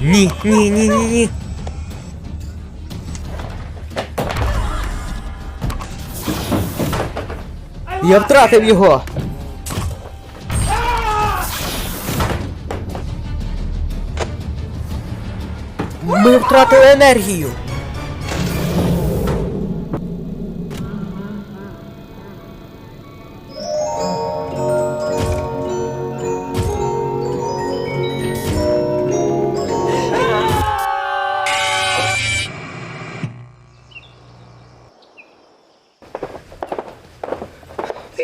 Ні, ні, ні, ні, ні. Я втратив його. Ми втратили енергію.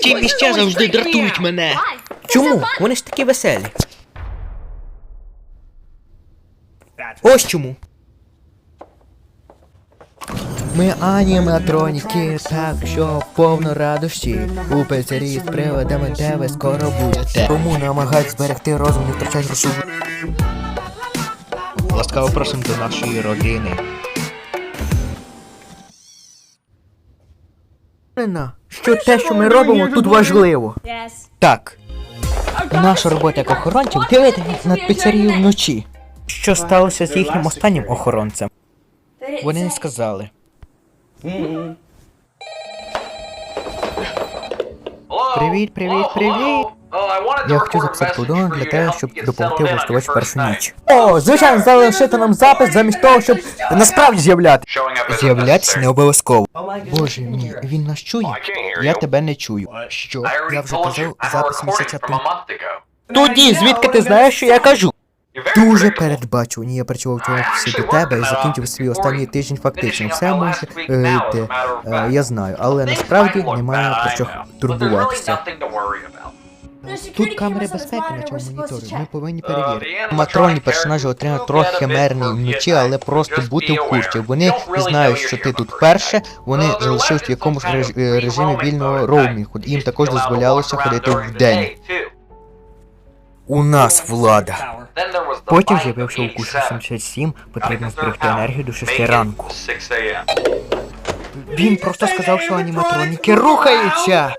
Ті місця завжди дратують мене. Чому? Вони ж такі веселі. Ось чому. Ми аніматроніки, так що повно радощі. У пицарії з приводами, де ви скоро будете. Тому намагайтесь зберегти розум, не втрачати гроші. Ласкаво просимо до нашої родини. Що те, що ми робимо, тут важливо. Так. Наша робота як охоронців дивитися над піцерією вночі. Що сталося з їхнім останнім охоронцем? Вони не сказали. Привіт, привіт, привіт. Я хочу записати повідомлення для тебе, щоб допомогти влаштувати першу ніч. О, звичайно, залишити нам запис замість того, щоб насправді з'являти. З'являтися не обов'язково. Боже мій, він нас чує? Я тебе не чую. Що? Я вже казав запис місяця тому. Тоді, звідки ти знаєш, що я кажу? Дуже передбачувані. Я працював в цьому до тебе і закінчив свій останній тиждень фактично. Все може е, йти. Е, я знаю, але насправді немає про що турбуватися. Тут камери безпеки на цьому моніторі. Ми повинні перевірити. Матроні персонажі отримали трохи мерний вночі, але просто бути в курсі. Вони знають, що ти тут вперше. Вони залишились в якомусь реж- е, режимі вільного роумінгу. Їм також дозволялося ходити вдень. У нас влада. Потім з'явився укус 87, потрібно зберегти енергію до 6 ранку. Він просто сказав, що аніматроніки рухаються.